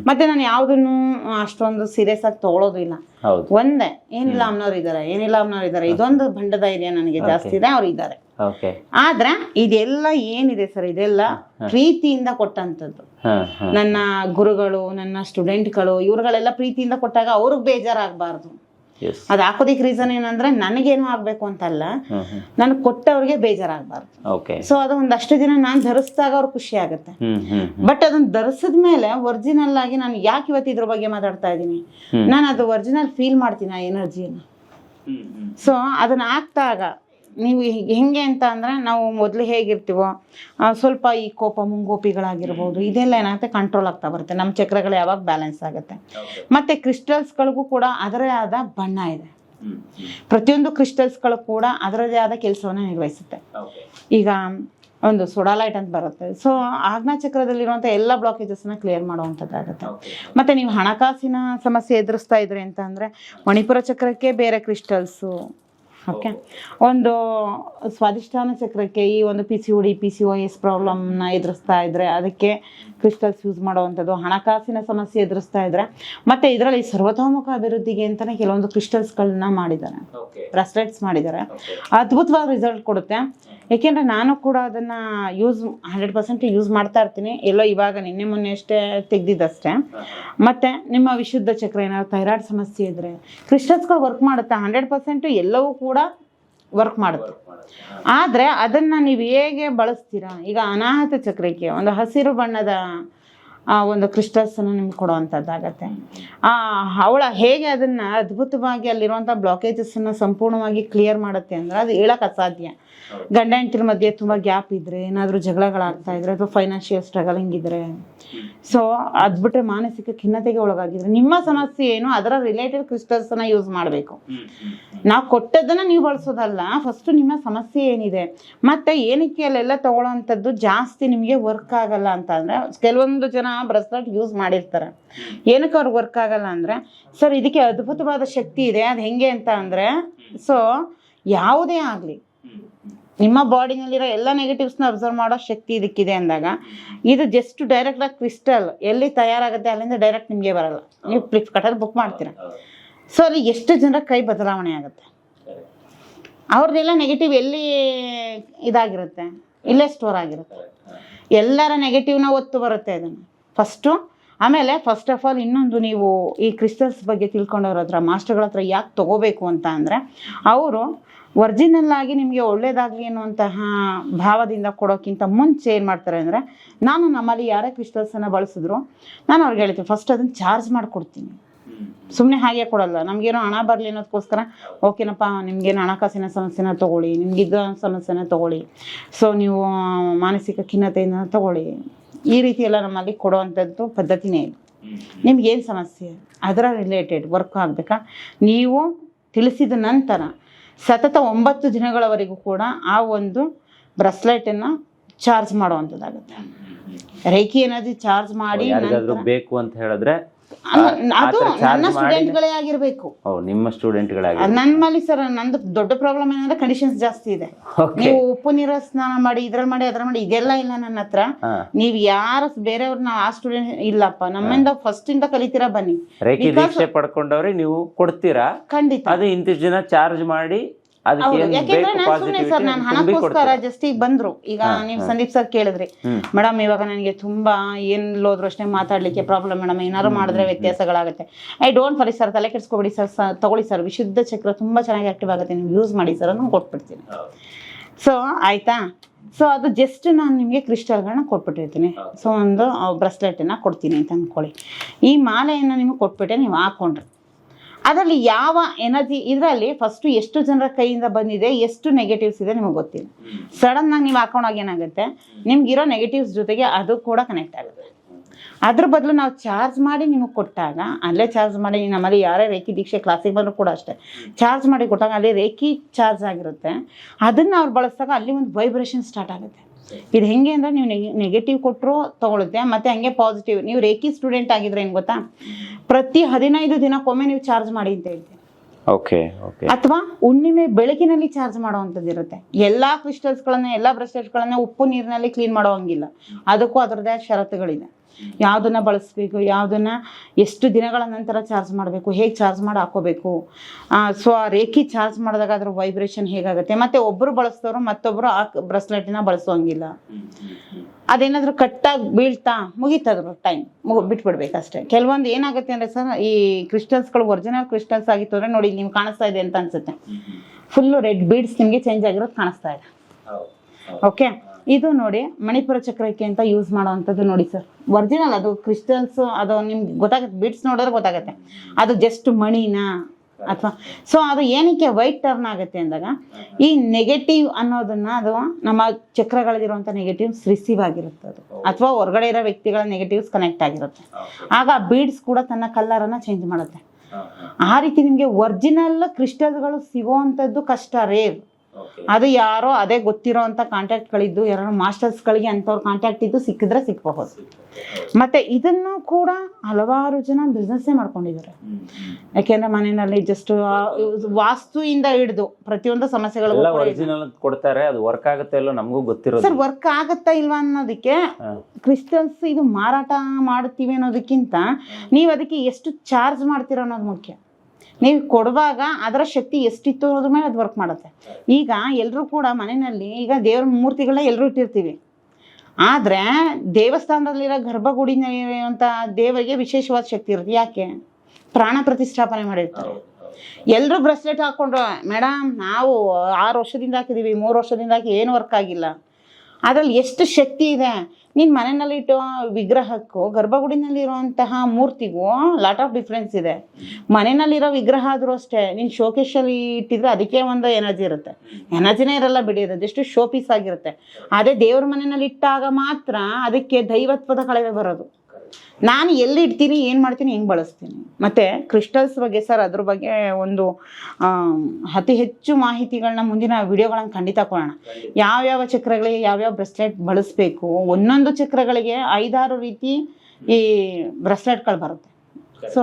B: ಮತ್ತೆ ನಾನು ಯಾವ್ದನ್ನು ಅಷ್ಟೊಂದು ಸೀರಿಯಸ್ ಆಗಿ ತಗೊಳ್ಳೋದು ಇಲ್ಲ. ಒಂದೇ ಏನಿಲ್ಲ ಅಮ್ಮನವ್ರು ಇದಾರೆ ಏನಿಲ್ಲ ಅಮ್ಮನವ್ರು ಇದಾರೆ ಇದೊಂದು ಭಂಡಧೈರ್ಯ ನನಗೆ ಜಾಸ್ತಿ ಇದೆ ಅವ್ರು ಇದ್ದಾರೆ. ಆದ್ರೆ ಇದೆಲ್ಲ ಏನಿದೆ ಸರ್ ಇದೆಲ್ಲ ಪ್ರೀತಿಯಿಂದ ಕೊಟ್ಟಂತದ್ದು
A: ಹಾ ಹಾ.
B: ನನ್ನ ಗುರುಗಳು ನನ್ನ ಸ್ಟೂಡೆಂಟ್ಗಳು ಇವ್ರುಗಳೆಲ್ಲ ಪ್ರೀತಿಯಿಂದ ಕೊಟ್ಟಾಗ ಅವ್ರಿಗೆ ಬೇಜಾರಾಗಬಾರ್ದು.
A: ಎಸ್
B: ಅದು ಹಾಕೋದಿಕ್ ರೀಸನ್ ಏನಂದ್ರೆ ನನಗೇನು ಆಗ್ಬೇಕು ಅಂತಲ್ಲ ನಾನು ಕೊಟ್ಟವ್ರಿಗೆ ಬೇಜಾರಾಗಬಾರ್ದು.
A: ಓಕೆ
B: ಸೊ ಅದು ಒಂದಷ್ಟು ದಿನ ನಾನು ಧರಿಸಿದಾಗ ಅವ್ರ ಖುಷಿ ಆಗುತ್ತೆ. ಬಟ್ ಅದನ್ನ ಧರಿಸಿದ ಮೇಲೆ ಒರಿಜಿನಲ್ ಆಗಿ ನಾನು ಯಾಕೆ ಇವತ್ತು ಇದ್ರ ಬಗ್ಗೆ ಮಾತಾಡ್ತಾ ಇದ್ದೀನಿ? ನಾನು ಅದು ಒರಿಜಿನಲ್ ಫೀಲ್ ಮಾಡ್ತೀನಿ ಆ ಎನರ್ಜಿಯನ್ನು ಸೊ ಅದನ್ನ ಹಾಕ್ದಾಗ ನೀವು ಹೆಂಗೆ ಅಂತ ಅಂದರೆ ನಾವು ಮೊದಲು ಹೇಗಿರ್ತೀವೋ ಸ್ವಲ್ಪ ಈ ಕೋಪ ಮುಂಗೋಪಿಗಳಾಗಿರ್ಬೋದು ಇದೆಲ್ಲ ಏನಾಗುತ್ತೆ ಕಂಟ್ರೋಲ್ ಆಗ್ತಾ ಬರುತ್ತೆ. ನಮ್ಮ ಚಕ್ರಗಳು ಯಾವಾಗ ಬ್ಯಾಲೆನ್ಸ್ ಆಗುತ್ತೆ. ಮತ್ತೆ ಕ್ರಿಸ್ಟಲ್ಸ್ಗಳಿಗೂ ಕೂಡ ಅದರದೇ ಆದ ಬಣ್ಣ ಇದೆ. ಪ್ರತಿಯೊಂದು ಕ್ರಿಸ್ಟಲ್ಸ್ಗಳು ಕೂಡ ಅದರದೇ ಆದ ಕೆಲಸವನ್ನು ನಿರ್ವಹಿಸುತ್ತೆ. ಈಗ ಒಂದು ಸೋಡಾಲೈಟ್ ಅಂತ ಬರುತ್ತೆ. ಸೊ ಆಜ್ಞಾ ಚಕ್ರದಲ್ಲಿರುವಂಥ ಎಲ್ಲ ಬ್ಲಾಕೇಜಸ್ನ ಕ್ಲಿಯರ್ ಮಾಡುವಂಥದ್ದಾಗುತ್ತೆ. ಮತ್ತೆ ನೀವು ಹಣಕಾಸಿನ ಸಮಸ್ಯೆ ಎದುರಿಸ್ತಾ ಇದ್ರಿ ಅಂತ ಅಂದರೆ ಮಣಿಪುರ ಚಕ್ರಕ್ಕೆ ಬೇರೆ ಕ್ರಿಸ್ಟಲ್ಸು ಓಕೆ ಒಂದು ಸ್ವಾದಿಷ್ಠಾನ ಚಕ್ರಕ್ಕೆ ಈ ಒಂದು P C D P C O S ಪ್ರಾಬ್ಲಮ್ನ ಎದುರಿಸ್ತಾ ಇದ್ರೆ ಅದಕ್ಕೆ ಕ್ರಿಸ್ಟಲ್ಸ್ ಯೂಸ್ ಮಾಡುವಂಥದ್ದು ಹಣಕಾಸಿನ ಸಮಸ್ಯೆ ಎದುರಿಸ್ತಾ ಇದ್ರೆ ಮತ್ತೆ ಇದರಲ್ಲಿ ಸರ್ವತೋಮುಖ ಅಭಿವೃದ್ಧಿಗೆ ಅಂತಲೇ ಕೆಲವೊಂದು ಕ್ರಿಸ್ಟಲ್ಸ್ಗಳನ್ನ ಮಾಡಿದ್ದಾರೆ. ಬ್ರಾಸ್ಲೆಟ್ಸ್ ಮಾಡಿದ್ದಾರೆ. ಅದ್ಭುತವಾದ ರಿಸಲ್ಟ್ ಕೊಡುತ್ತೆ. ಏಕೆಂದರೆ ನಾನು ಕೂಡ ಅದನ್ನು ಯೂಸ್ ಹಂಡ್ರೆಡ್ ಪರ್ಸೆಂಟ್ ಯೂಸ್ ಮಾಡ್ತಾ ಇರ್ತೀನಿ. ಎಲ್ಲೋ ಇವಾಗ ನಿನ್ನೆ ಮೊನ್ನೆ ಅಷ್ಟೇ ತೆಗ್ದಿದ್ದಷ್ಟೇ. ಮತ್ತು ನಿಮ್ಮ ವಿಶುದ್ಧ ಚಕ್ರ ಏನಾದ್ರು ಥೈರಾಯ್ಡ್ ಸಮಸ್ಯೆ ಇದ್ದರೆ ಕ್ರಿಸ್ಟಲ್ಸ್ಗಳು ವರ್ಕ್ ಮಾಡುತ್ತೆ? ಹಂಡ್ರೆಡ್ ಪರ್ಸೆಂಟು ಎಲ್ಲವೂ ಕೂಡ ವರ್ಕ್ ಮಾಡುತ್ತೆ. ಆದರೆ ಅದನ್ನು ನೀವು ಹೇಗೆ ಬಳಸ್ತೀರಾ? ಈಗ ಅನಾಹತ ಚಕ್ರಕ್ಕೆ ಒಂದು ಹಸಿರು ಬಣ್ಣದ ಒಂದು ಕ್ರಿಸ್ಟಲ್ಸನ್ನು ನಿಮ್ಗೆ ಕೊಡುವಂಥದ್ದಾಗತ್ತೆ ಆ ಅವಳ ಹೇಗೆ ಅದನ್ನು ಅದ್ಭುತವಾಗಿ ಅಲ್ಲಿರುವಂಥ ಬ್ಲಾಕೇಜಸ್ಸನ್ನು ಸಂಪೂರ್ಣವಾಗಿ ಕ್ಲಿಯರ್ ಮಾಡುತ್ತೆ ಅಂದರೆ ಅದು ಹೇಳಕ್ಕೆ ಅಸಾಧ್ಯ. ಗಂಡ ಹೆಂಡತಿರ ಮಧ್ಯೆ ತುಂಬ ಗ್ಯಾಪ್ ಇದ್ದರೆ ಏನಾದರೂ ಜಗಳಗಳಾಗ್ತಾ ಇದ್ರೆ ಅಥವಾ ಫೈನಾನ್ಷಿಯಲ್ ಸ್ಟ್ರಗಲಿಂಗ್ ಇದ್ದರೆ ಸೊ ಅದು ಬಿಟ್ಟರೆ ಮಾನಸಿಕ ಖಿನ್ನತೆಗೆ ಒಳಗಾಗಿದ್ರೆ ನಿಮ್ಮ ಸಮಸ್ಯೆ ಏನು? ಅದರ ರಿಲೇಟೆಡ್ ಕ್ರಿಸ್ಟಲ್ಸನ್ನು ಯೂಸ್ ಮಾಡಬೇಕು. ನಾವು ಕೊಟ್ಟದ್ದನ್ನು ನೀವು ಬಳಸೋದಲ್ಲ ಫಸ್ಟ್ ನಿಮ್ಮ ಸಮಸ್ಯೆ ಏನಿದೆ? ಮತ್ತೆ ಏನಕ್ಕೆ ಅಲ್ಲೆಲ್ಲ ತಗೊಳ್ಳೋವಂಥದ್ದು ಜಾಸ್ತಿ ನಿಮಗೆ ವರ್ಕ್ ಆಗಲ್ಲ ಅಂತ ಅಂದ್ರೆ ಕೆಲವೊಂದು ಜನ ಬ್ರೆಸ್ಲೆಟ್ ಯೂಸ್ ಮಾಡಿರ್ತಾರೆ. ಏನಕ್ಕೆ ಅವ್ರಿಗೆ ವರ್ಕ್ ಆಗಲ್ಲ ಅಂದರೆ ಸರ್ ಇದಕ್ಕೆ ಅದ್ಭುತವಾದ ಶಕ್ತಿ ಇದೆ ಅದು ಹೆಂಗೆ ಅಂತ ಅಂದರೆ ಸೊ ಯಾವುದೇ ಆಗಲಿ ನಿಮ್ಮ ಬಾಡಿನಲ್ಲಿರೋ ಎಲ್ಲ ನೆಗೆಟಿವ್ಸ್ನ ಅಬ್ಸರ್ವ್ ಮಾಡೋ ಶಕ್ತಿ ಇದಕ್ಕಿದೆ ಅಂದಾಗ ಇದು ಜಸ್ಟ್ ಡೈರೆಕ್ಟಾಗಿ ಕ್ರಿಸ್ಟಲ್ ಎಲ್ಲಿ ತಯಾರಾಗುತ್ತೆ ಅಲ್ಲಿಂದ ಡೈರೆಕ್ಟ್ ನಿಮಗೆ ಬರಲ್ಲ. ನೀವು ಫ್ಲಿಪ್ಕಾರ್ಟಲ್ಲಿ ಬುಕ್ ಮಾಡ್ತೀರಾ. ಸೊ ಅಲ್ಲಿ ಎಷ್ಟು ಜನರ ಕೈ ಬದಲಾವಣೆ ಆಗುತ್ತೆ? ಅವ್ರದ್ದೆಲ್ಲ ನೆಗೆಟಿವ್ ಎಲ್ಲಿ ಇದಾಗಿರುತ್ತೆ? ಇಲ್ಲೇ ಸ್ಟೋರ್ ಆಗಿರುತ್ತೆ. ಎಲ್ಲರ ನೆಗೆಟಿವ್ನ ಒತ್ತು ಬರುತ್ತೆ ಅದನ್ನು. ಫಸ್ಟು ಆಮೇಲೆ ಫಸ್ಟ್ ಆಫ್ ಆಲ್ ಇನ್ನೊಂದು ನೀವು ಈ ಕ್ರಿಸ್ಟಲ್ಸ್ ಬಗ್ಗೆ ತಿಳ್ಕೊಂಡವ್ರ ಹತ್ರ ಮಾಸ್ಟರ್ಗಳ ಹತ್ರ ಯಾಕೆ ತಗೋಬೇಕು ಅಂತ ಅಂದರೆ, ಅವರು ಒರಿಜಿನಲ್ ಆಗಿ ನಿಮಗೆ ಒಳ್ಳೇದಾಗಲಿ ಅನ್ನುವಂತಹ ಭಾವದಿಂದ ಕೊಡೋಕ್ಕಿಂತ ಮುಂಚೆ ಏನು ಮಾಡ್ತಾರೆ ಅಂದರೆ, ನಾನು ನಮ್ಮಲ್ಲಿ ಯಾರೇ ಕ್ರಿಸ್ಟಲ್ಸನ್ನು ಬಳಸಿದ್ರು, ನಾನು ಅವ್ರಿಗೆ ಹೇಳ್ತೀನಿ ಫಸ್ಟ್ ಅದನ್ನು ಚಾರ್ಜ್ ಮಾಡಿಕೊಡ್ತೀನಿ. ಸುಮ್ಮನೆ ಹಾಗೆ ಕೊಡಲ್ಲ, ನಮಗೇನೋ ಹಣ ಬರಲಿ ಅನ್ನೋದಕ್ಕೋಸ್ಕರ ಓಕೆನಪ್ಪ, ನಿಮಗೇನು ಹಣಕಾಸಿನ ಸಮಸ್ಯೆನ ತೊಗೊಳ್ಳಿ, ನಿಮ್ಗಿದ್ದ ಸಮಸ್ಯೆನ ತೊಗೊಳ್ಳಿ. ಸೊ ನೀವು ಮಾನಸಿಕ ಖಿನ್ನತೆಯಿಂದ ತೊಗೊಳ್ಳಿ. ಈ ರೀತಿ ಎಲ್ಲ ನಮ್ಮಲ್ಲಿ ಕೊಡುವಂಥದ್ದು ಪದ್ಧತಿನೇ ಇದೆ. ನಿಮ್ಗೇನು ಸಮಸ್ಯೆ? ಅದರ ರಿಲೇಟೆಡ್ ವರ್ಕ್ ಆಗಬೇಕಾ? ನೀವು ತಿಳಿಸಿದ ನಂತರ ಸತತ ಒಂಬತ್ತು ದಿನಗಳವರೆಗೂ ಕೂಡ ಆ ಒಂದು ಬ್ರಸ್ಲೆಟನ್ನು ಚಾರ್ಜ್ ಮಾಡುವಂಥದ್ದಾಗುತ್ತೆ. ರೇಖಿ ಎನರ್ಜಿ ಚಾರ್ಜ್ ಮಾಡಿ
A: ಬೇಕು ಅಂತ ಹೇಳಿದ್ರೆ
B: ಅದು ನನ್ನ ಸ್ಟೂಡೆಂಟ್ಗಳೇ ಆಗಿರ್ಬೇಕು.
A: ಓ ನಿಮ್ಮ ಸ್ಟೂಡೆಂಟ್ಗಳಾಗಿ
B: ನನ್ನಲ್ಲಿ ಸರ್ ನಂದು ದೊಡ್ಡ ಪ್ರಾಬ್ಲಮ್ ಏನಂದ್ರೆ ಕಂಡೀಷನ್ಸ್ ಜಾಸ್ತಿ ಇದೆ. ನೀವು ಉಪ್ಪು ನೀರ ಸ್ನಾನ ಮಾಡಿ ಇದ್ರಲ್ಲಿ ಮಾಡಿ ಅದ್ರ ಮಾಡಿ ಇದೆಲ್ಲ ಇಲ್ಲ ನನ್ನ ಹತ್ರ. ನೀವ್ ಯಾರು ಬೇರೆಯವ್ರನ್ನ ಆ ಸ್ಟೂಡೆಂಟ್ ಇಲ್ಲಪ್ಪ ನಮ್ಮಿಂದ ಫಸ್ಟ್ ಇಂದ ಕಲಿತೀರಾ ಬನ್ನಿ.
A: ಪಡ್ಕೊಂಡವ್ರಿ
B: Because-
A: ನೀವು ಕೊಡ್ತೀರಾ?
B: ಖಂಡಿತ.
A: ಅದು ಇಂತಿಷ್ಟು ಜನ ಚಾರ್ಜ್ ಮಾಡಿ
B: ಜಸ್ಟ್ ಈಗ ಬಂದ್ರು. ಈಗ ನೀವು ಸಂದೀಪ್ ಸರ್ ಕೇಳಿದ್ರಿ. ಮೇಡಮ್ ಇವಾಗ ನನಗೆ ತುಂಬಾ ಏನ್ ಲೋದ್ರು ಅಷ್ಟೇ ಮಾತಾಡ್ಲಿಕ್ಕೆ ಪ್ರಾಬ್ಲಮ್ ಮೇಡಮ್. ಏನಾದ್ರು ಮಾಡಿದ್ರೆ ವ್ಯತ್ಯಾಸಗಳಾಗುತ್ತೆ. I don't worry sir. ತಲೆ ಕೆಡ್ಸ್ಕೊಬಿಡಿ ಸರ್. ತಗೊಳ್ಳಿ ಸರ್. ವಿಶುದ್ಧ ಚಕ್ರ ತುಂಬಾ ಚೆನ್ನಾಗಿ ಆಕ್ಟಿವ್ ಆಗುತ್ತೆ. ನೀವು ಯೂಸ್ ಮಾಡಿ ಸರ್ ನಾನು ಕೊಟ್ಬಿಡ್ತೀನಿ. ಸೊ ಆಯ್ತಾ? ಸೊ ಅದು ಜಸ್ಟ್ ನಾನು ನಿಮಗೆ ಕ್ರಿಸ್ಟಲ್ಗಳನ್ನ ಕೊಟ್ಬಿಟ್ಟಿರ್ತೀನಿ. ಸೊ ಒಂದು ಬ್ರೆಸ್ಲೆಟನ್ನು ಕೊಡ್ತೀನಿ ಅಂತ ಅಂದ್ಕೊಳ್ಳಿ ಈ ಮಾಲೆಯನ್ನು ನಿಮಗೆ ಕೊಟ್ಬಿಟ್ಟೆ ನೀವು ಹಾಕೊಂಡ್ರಿ. ಅದರಲ್ಲಿ ಯಾವ ಎನರ್ಜಿ ಇದರಲ್ಲಿ ಫಸ್ಟು ಎಷ್ಟು ಜನರ ಕೈಯಿಂದ ಬಂದಿದೆ ಎಷ್ಟು ನೆಗೆಟಿವ್ಸ್ ಇದೆ ನಿಮಗೆ ಗೊತ್ತಿಲ್ಲ. ಸಡನ್ ಆಗಿ ನೀವು ಹಾಕೊಂಡಾಗ ಏನಾಗುತ್ತೆ? ನಿಮ್ಗಿರೋ ನೆಗೆಟಿವ್ಸ್ ಜೊತೆಗೆ ಅದು ಕೂಡ ಕನೆಕ್ಟ್ ಆಗುತ್ತೆ. ಅದ್ರ ಬದಲು ನಾವು ಚಾರ್ಜ್ ಮಾಡಿ ನಿಮಗೆ ಕೊಟ್ಟಾಗ ಅಲ್ಲೇ ಚಾರ್ಜ್ ಮಾಡಿ ನಮ್ಮಲ್ಲಿ ಯಾರೇ ರೇಖಿ ದೀಕ್ಷೆ ಕ್ಲಾಸಿಗೆ ಬಂದರೂ ಕೂಡ ಅಷ್ಟೇ. ಚಾರ್ಜ್ ಮಾಡಿ ಕೊಟ್ಟಾಗ ಅಲ್ಲಿ ರೇಖಿ ಚಾರ್ಜ್ ಆಗಿರುತ್ತೆ. ಅದನ್ನು ಅವ್ರು ಬಳಸಿದಾಗ ಅಲ್ಲಿ ಒಂದು ವೈಬ್ರೇಷನ್ ಸ್ಟಾರ್ಟ್ ಆಗುತ್ತೆ. ಇದು ಹೆಂಗೆ ಅಂದರೆ ನೀವು ನೆಗೆಟಿವ್ ಕೊಟ್ಟರು ತಗೊಳುತ್ತೆ ಮತ್ತು ಹಂಗೆ ಪಾಸಿಟಿವ್ ನೀವು ರೇಖಿ ಸ್ಟೂಡೆಂಟ್ ಆಗಿದ್ರೆ ಏನು ಗೊತ್ತಾ? ಪ್ರತಿ ಹದಿನೈದು ದಿನಕ್ಕೊಮ್ಮೆ ನೀವು ಚಾರ್ಜ್ ಮಾಡಿ ಅಂತ ಹೇಳ್ತೀನಿ
A: ಓಕೆ ಓಕೆ
B: ಅಥವಾ ಹುಣ್ಣಿಮೆ ಬೆಳಕಿನಲ್ಲಿ ಚಾರ್ಜ್ ಮಾಡುವಂಥದ್ದು ಇರುತ್ತೆ. ಎಲ್ಲಾ ಕ್ರಿಸ್ಟಲ್ಸ್ಗಳನ್ನ ಎಲ್ಲ ಬ್ರೆಸ್ಲೆಟ್ಗಳನ್ನ ಉಪ್ಪು ನೀರಿನಲ್ಲಿ ಕ್ಲೀನ್ ಮಾಡೋ ಹಂಗಿಲ್ಲ. ಅದಕ್ಕೂ ಅದರದ್ದೇ ಷರತ್ತುಗಳಿದೆ. ಯಾವುದನ್ನ ಬಳಸಬೇಕು ಯಾವುದನ್ನು ಎಷ್ಟು ದಿನಗಳ ನಂತರ ಚಾರ್ಜ್ ಮಾಡಬೇಕು ಹೇಗೆ ಚಾರ್ಜ್ ಮಾಡಿ ಹಾಕೋಬೇಕು. ಸೊ ಆ ರೇಖಿ ಚಾರ್ಜ್ ಮಾಡಿದಾಗ ಅದ್ರ ವೈಬ್ರೇಷನ್ ಹೇಗಾಗುತ್ತೆ? ಮತ್ತೆ ಒಬ್ಬರು ಬಳಸಿದವರು ಮತ್ತೊಬ್ಬರು ಆ ಬ್ರಸ್ಲೆಟ್ನ ಬಳಸೋಂಗಿಲ್ಲ. ಅದೇನಾದರೂ ಕಟ್ಟಾಗಿ ಬೀಳ್ತಾ ಮುಗೀತದ್ರು ಟೈಮ್ ಮುಗಿ ಬಿಟ್ಬಿಡ್ಬೇಕಷ್ಟೇ. ಕೆಲವೊಂದು ಏನಾಗುತ್ತೆ ಅಂದರೆ ಸರ್ ಈ ಕ್ರಿಸ್ಟಲ್ಸ್ಗಳು ಒರಿಜಿನಲ್ ಕ್ರಿಸ್ಟಲ್ಸ್ ಆಗಿತ್ತು ಅಂದರೆ ನೋಡಿ ನಿಮ್ಗೆ ಕಾಣಿಸ್ತಾ ಇದೆ ಅಂತ ಅನ್ಸುತ್ತೆ. ಫುಲ್ಲು ರೆಡ್ ಬೀಡ್ಸ್ ನಿಮಗೆ ಚೇಂಜ್ ಆಗಿರೋದು ಕಾಣಿಸ್ತಾ ಇದೆ. ಓಕೆ ಇದು ನೋಡಿ ಮಣಿಪುರ ಚಕ್ರಕ್ಕೆ ಅಂತ ಯೂಸ್ ಮಾಡೋವಂಥದ್ದು ನೋಡಿ ಸರ್ ಒರಿಜಿನಲ್ ಅದು ಕ್ರಿಸ್ಟಲ್ಸ್ ಅದು ನಿಮ್ಗೆ ಗೊತ್ತಾಗುತ್ತೆ ಬಿಡ್ಸ್ ನೋಡಿದ್ರೆ ಗೊತ್ತಾಗುತ್ತೆ. ಅದು ಜಸ್ಟ್ ಮಣಿನಾ ಅಥವಾ ಸೊ ಅದು ಏನಕ್ಕೆ ವೈಟ್ ಟರ್ನ್ ಆಗುತ್ತೆ ಅಂದಾಗ ಈ ನೆಗೆಟಿವ್ ಅನ್ನೋದನ್ನ ಅದು ನಮ್ಮ ಚಕ್ರಗಳಲ್ಲಿರುವಂಥ ನೆಗೆಟಿವ್ಸ್ ರಿಸೀವ್ ಆಗಿರುತ್ತೆ ಅದು. ಅಥವಾ ಹೊರಗಡೆ ಇರೋ ವ್ಯಕ್ತಿಗಳ ನೆಗೆಟಿವ್ಸ್ ಕನೆಕ್ಟ್ ಆಗಿರುತ್ತೆ. ಆಗ ಬೀಡ್ಸ್ ಕೂಡ ತನ್ನ ಕಲ್ಲರನ್ನು ಚೇಂಜ್ ಮಾಡುತ್ತೆ. ಆ ರೀತಿ ನಿಮಗೆ ಒರಿಜಿನಲ್ ಕ್ರಿಸ್ಟಲ್ಗಳು ಸಿಗೋವಂಥದ್ದು ಕಷ್ಟ ರೇರ್ ಅದು ಯಾರೋ ಅದೇ ಗೊತ್ತಿರೋ ಅಂತ ಕಾಂಟ್ಯಾಕ್ಟ್ಗಳಿದ್ದು ಯಾರೋ ಮಾಸ್ಟರ್ಸ್ಗಳಿಗೆ ಅಂಥವ್ರ ಕಾಂಟ್ಯಾಕ್ಟ್ ಇದ್ದು ಸಿಕ್ಕಿದ್ರೆ ಸಿಕ್ಕಬಹುದು ಮತ್ತೆ ಇದನ್ನು ಕೂಡ ಹಲವಾರು ಜನ ಬಿಸ್ನೆಸ್ಸೇ ಮಾಡ್ಕೊಂಡಿದ್ದಾರೆ. ಯಾಕೆಂದ್ರೆ ಮನೆಯಲ್ಲಿ ಜಸ್ಟ್ ವಾಸ್ತುವಿಂದ ಹಿಡಿದು ಪ್ರತಿಯೊಂದು ಸಮಸ್ಯೆಗಳು.
A: ಒರಿಜಿನಲ್ ಕೊಡ್ತಾರೆ ಅದು ವರ್ಕ್ ಆಗುತ್ತೆ ಇಲ್ಲೋ ನಮಗೂ ಗೊತ್ತಿರೋದು
B: ಸರ್ ವರ್ಕ್ ಆಗುತ್ತಾ ಇಲ್ವಾ ಅನ್ನೋದಕ್ಕೆ. ಕ್ರಿಸ್ಟಲ್ಸ್ ಇದು ಮಾರಾಟ ಮಾಡ್ತೀವಿ ಅನ್ನೋದಕ್ಕಿಂತ ನೀವು ಅದಕ್ಕೆ ಎಷ್ಟು ಚಾರ್ಜ್ ಮಾಡ್ತೀರ ಅನ್ನೋದು ಮುಖ್ಯ. ನೀವು ಕೊಡುವಾಗ ಅದರ ಶಕ್ತಿ ಎಷ್ಟಿತ್ತು ಅನ್ನೋದ್ರ ಮೇಲೆ ಅದು ವರ್ಕ್ ಮಾಡುತ್ತೆ. ಈಗ ಎಲ್ಲರೂ ಕೂಡ ಮನೆಯಲ್ಲಿ ಈಗ ದೇವ್ರ ಮೂರ್ತಿಗಳನ್ನ ಎಲ್ಲರೂ ಇಟ್ಟಿರ್ತೀವಿ. ಆದರೆ ದೇವಸ್ಥಾನದಲ್ಲಿರೋ ಗರ್ಭಗುಡಿನಲ್ಲಿರುವಂಥ ದೇವರಿಗೆ ವಿಶೇಷವಾದ ಶಕ್ತಿ ಇರುತ್ತೆ. ಯಾಕೆ? ಪ್ರಾಣ ಪ್ರತಿಷ್ಠಾಪನೆ ಮಾಡಿರ್ತಾರೆ. ಎಲ್ಲರೂ ಬ್ರೆಸ್ಲೆಟ್ ಹಾಕ್ಕೊಂಡ್ರು ಮೇಡಮ್ ನಾವು ಆರು ವರ್ಷದಿಂದ ಹಾಕಿದ್ದೀವಿ ಮೂರು ವರ್ಷದಿಂದ ಹಾಕಿ ಏನು ವರ್ಕ್ ಆಗಿಲ್ಲ. ಅದರಲ್ಲಿ ಎಷ್ಟು ಶಕ್ತಿ ಇದೆ? ನೀನು ಮನೆಯಲ್ಲಿಟ್ಟು ವಿಗ್ರಹಕ್ಕೂ ಗರ್ಭಗುಡಿನಲ್ಲಿರುವಂತಹ ಮೂರ್ತಿಗೂ ಲಾಟ್ ಆಫ್ ಡಿಫ್ರೆನ್ಸ್ ಇದೆ. ಮನೆಯಲ್ಲಿರೋ ವಿಗ್ರಹ ಆದರೂ ಅಷ್ಟೇ, ನೀನು ಶೋಕೇಶಲ್ಲಿ ಇಟ್ಟಿದ್ರೆ ಅದಕ್ಕೆ ಒಂದು ಎನರ್ಜಿ ಇರುತ್ತೆ. ಎನರ್ಜಿನೇ ಇರಲ್ಲ ಬಿಡಿ, ಅದು ಶೋಪೀಸ್ ಶೋ ಪೀಸ್ ಆಗಿರುತ್ತೆ. ಅದೇ ದೇವ್ರ ಮನೆಯಲ್ಲಿ ಇಟ್ಟಾಗ ಮಾತ್ರ ಅದಕ್ಕೆ ದೈವತ್ವದ ಕಳವೆ ಬರೋದು. ನಾನು ಎಲ್ಲಿ ಇಡ್ತೀನಿ ಏನು ಮಾಡ್ತೀನಿ ಹೆಂಗೆ ಬಳಸ್ತೀನಿ. ಮತ್ತು ಕ್ರಿಸ್ಟಲ್ಸ್ ಬಗ್ಗೆ ಸರ್ ಅದ್ರ ಬಗ್ಗೆ ಒಂದು ಅತಿ ಹೆಚ್ಚು ಮಾಹಿತಿಗಳನ್ನ ಮುಂದಿನ ವಿಡಿಯೋಗಳನ್ನ ಖಂಡಿತ ಕೊಡೋಣ. ಯಾವ್ಯಾವ ಚಕ್ರಗಳಿಗೆ ಯಾವ್ಯಾವ ಬ್ರೆಸ್ಲೆಟ್ ಬಳಸಬೇಕು? ಒಂದೊಂದು ಚಕ್ರಗಳಿಗೆ ಐದಾರು ರೀತಿ ಈ ಬ್ರೆಸ್ಲೆಟ್ಗಳು ಬರುತ್ತೆ. ಸೊ